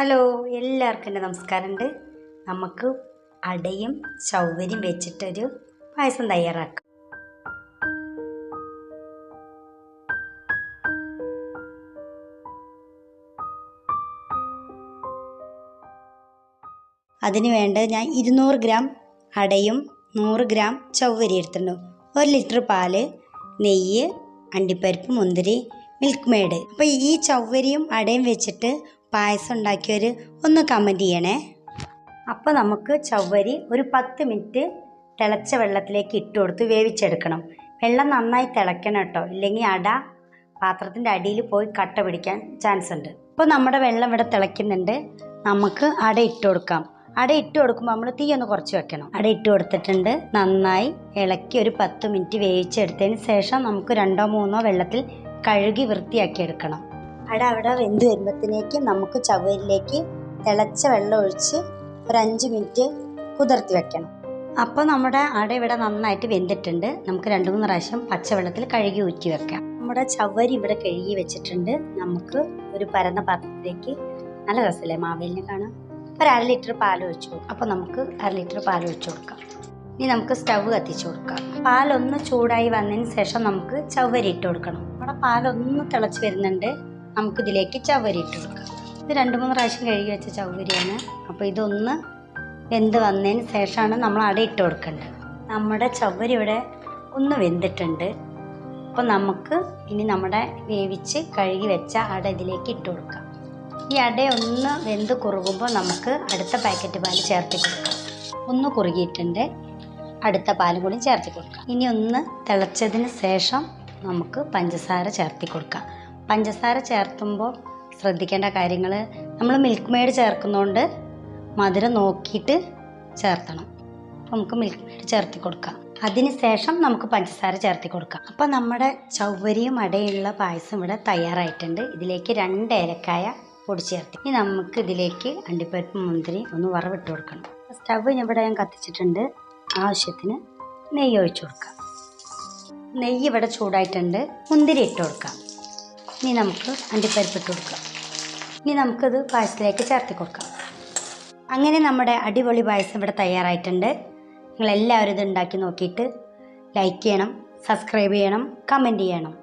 Hello എല്ലാവർക്കും എന്റെ നമസ്കാരമുണ്ട്. നമുക്ക് അടയും ചൗവരിയും വെച്ചിട്ടൊരു പായസം തയ്യാറാക്കാം. അതിന് വേണ്ടത് ഞാൻ ഇരുന്നൂറ് ഗ്രാം അടയും നൂറ് ഗ്രാം ചൗവരി എടുത്തിട്ടുണ്ട്. ഒരു ലിറ്റർ പാൽ നെയ്യ് അണ്ടിപ്പരിപ്പ് മുന്തിരി മിൽക്ക് മെയ്ഡ് അപ്പോൾ ഈ ചൗവരിയും അടയും വെച്ചിട്ട് പായസം ഉണ്ടാക്കിയവർ ഒന്ന് കമന്റ് ചെയ്യണേ. അപ്പോൾ നമുക്ക് ചവ്വരി ഒരു പത്ത് മിനിറ്റ് തിളച്ച വെള്ളത്തിലേക്ക് ഇട്ട് കൊടുത്ത് വേവിച്ചെടുക്കണം. വെള്ളം നന്നായി തിളയ്ക്കണം കേട്ടോ. ഇല്ലെങ്കിൽ അട പാത്രത്തിന്റെ അടിയിൽ പോയി കട്ട പിടിക്കാൻ ചാൻസ് ഉണ്ട്. അപ്പോൾ നമ്മുടെ വെള്ളം ഇവിടെ തിളയ്ക്കുന്നുണ്ട്. നമുക്ക് അട ഇട്ട് കൊടുക്കാം. അട ഇട്ട് കൊടുക്കുമ്പോൾ നമ്മൾ തീ ഒന്ന് കുറച്ച് വെക്കണം. അട ഇട്ട് കൊടുത്തിട്ടുണ്ട്. നന്നായി ഇളക്കി ഒരു പത്ത് മിനിറ്റ് വേവിച്ചെടുത്തതിന് ശേഷം നമുക്ക് രണ്ടോ മൂന്നോ വെള്ളത്തിൽ കഴുകി വൃത്തിയാക്കി എടുക്കണം. അട അവിടെ വെന്ത് വരുമ്പോഴത്തേക്ക് നമുക്ക് ചവരിലേക്ക് തിളച്ച വെള്ളം ഒഴിച്ച് ഒരു അഞ്ച് മിനിറ്റ് കുതിർത്തി വെക്കണം. അപ്പോൾ നമ്മുടെ അട ഇവിടെ നന്നായിട്ട് വെന്തിട്ടുണ്ട്. നമുക്ക് രണ്ട് മൂന്ന് പ്രാവശ്യം പച്ചവെള്ളത്തിൽ കഴുകി ഊറ്റി വെക്കാം. നമ്മുടെ ചവരി ഇവിടെ കഴുകി വെച്ചിട്ടുണ്ട്. നമുക്ക് ഒരു പരന്ന പാത്രത്തിലേക്ക് നല്ല രസമല്ലേ മാവേലിനെ കാണാം ഒരു അര ലിറ്റർ പാൽ ഒഴിച്ചു കൊടുക്കാം. അപ്പോൾ നമുക്ക് അര ലിറ്റർ പാൽ ഒഴിച്ചു കൊടുക്കാം. ഇനി നമുക്ക് സ്റ്റവ് കത്തിച്ചു കൊടുക്കാം. പാലൊന്ന് ചൂടായി വന്നതിന് ശേഷം നമുക്ക് ചവരി ഇട്ട് കൊടുക്കണം. നമ്മുടെ പാലൊന്ന് തിളച്ച് വരുന്നുണ്ട്. നമുക്കിതിലേക്ക് ചവരിയിട്ട് കൊടുക്കാം. ഇത് രണ്ട് മൂന്ന് പ്രാവശ്യം കഴുകി വെച്ച ചവരിയാണ് അപ്പോൾ ഇതൊന്ന് വെന്ത് വന്നതിന് ശേഷമാണ് നമ്മൾ അട ഇട്ട് കൊടുക്കേണ്ടത്. നമ്മുടെ ചവരി ഇവിടെ ഒന്ന് വെന്തിട്ടുണ്ട്. അപ്പോൾ നമുക്ക് ഇനി നമ്മുടെ വേവിച്ച് കഴുകി വെച്ച അട ഇതിലേക്ക് ഇട്ട് കൊടുക്കാം. ഈ അട ഒന്ന് വെന്ത് കുറുകുമ്പോൾ നമുക്ക് അടുത്ത പാക്കറ്റ് പാൽ ചേർത്ത് കൊടുക്കാം. ഒന്ന് കുറുകിയിട്ടുണ്ട്. അടുത്ത പാലും കൂടി ചേർത്തി കൊടുക്കാം. ഇനി ഒന്ന് തിളച്ചതിന് ശേഷം നമുക്ക് പഞ്ചസാര ചേർത്തി കൊടുക്കാം. പഞ്ചസാര ചേർത്തുമ്പോൾ ശ്രദ്ധിക്കേണ്ട കാര്യങ്ങൾ നമ്മൾ മിൽക്ക് മെയ്ഡ് ചേർക്കുന്നതുകൊണ്ട് മധുരം നോക്കിയിട്ട് ചേർത്തണം. അപ്പോൾ നമുക്ക് മിൽക്ക് മെയ്ഡ് ചേർത്തി കൊടുക്കാം. അതിന് ശേഷം നമുക്ക് പഞ്ചസാര ചേർത്തി കൊടുക്കാം. അപ്പോൾ നമ്മുടെ ചവ്വരിയും അടയുള്ള പായസം ഇവിടെ തയ്യാറായിട്ടുണ്ട്. ഇതിലേക്ക് രണ്ട് ഏലക്കായ പൊടി ചേർത്തി. ഇനി നമുക്ക് ഇതിലേക്ക് അണ്ടിപ്പരിപ്പ് മുന്തിരി ഒന്ന് വറവിട്ട് കൊടുക്കണം. സ്റ്റവ് ഇവിടെ ഞാൻ കത്തിച്ചിട്ടുണ്ട്. ആവശ്യത്തിന് നെയ്യ് ഒഴിച്ചു കൊടുക്കാം. നെയ്യ് ഇവിടെ ചൂടായിട്ടുണ്ട്. മുന്തിരി ഇട്ട് കൊടുക്കാം. ഇനി നമുക്ക് അണ്ടിപ്പരിപ്പ് ഇട്ട് കൊടുക്കാം. ഇനി നമുക്കത് പായസത്തിലേക്ക് ചേർത്തി കൊടുക്കാം. അങ്ങനെ നമ്മുടെ അടിപൊളി പായസം ഇവിടെ തയ്യാറായിട്ടുണ്ട്. നിങ്ങളെല്ലാവരും ഇത് ഉണ്ടാക്കി നോക്കിയിട്ട് ലൈക്ക് ചെയ്യണം സബ്സ്ക്രൈബ് ചെയ്യണം കമന്റ് ചെയ്യണം.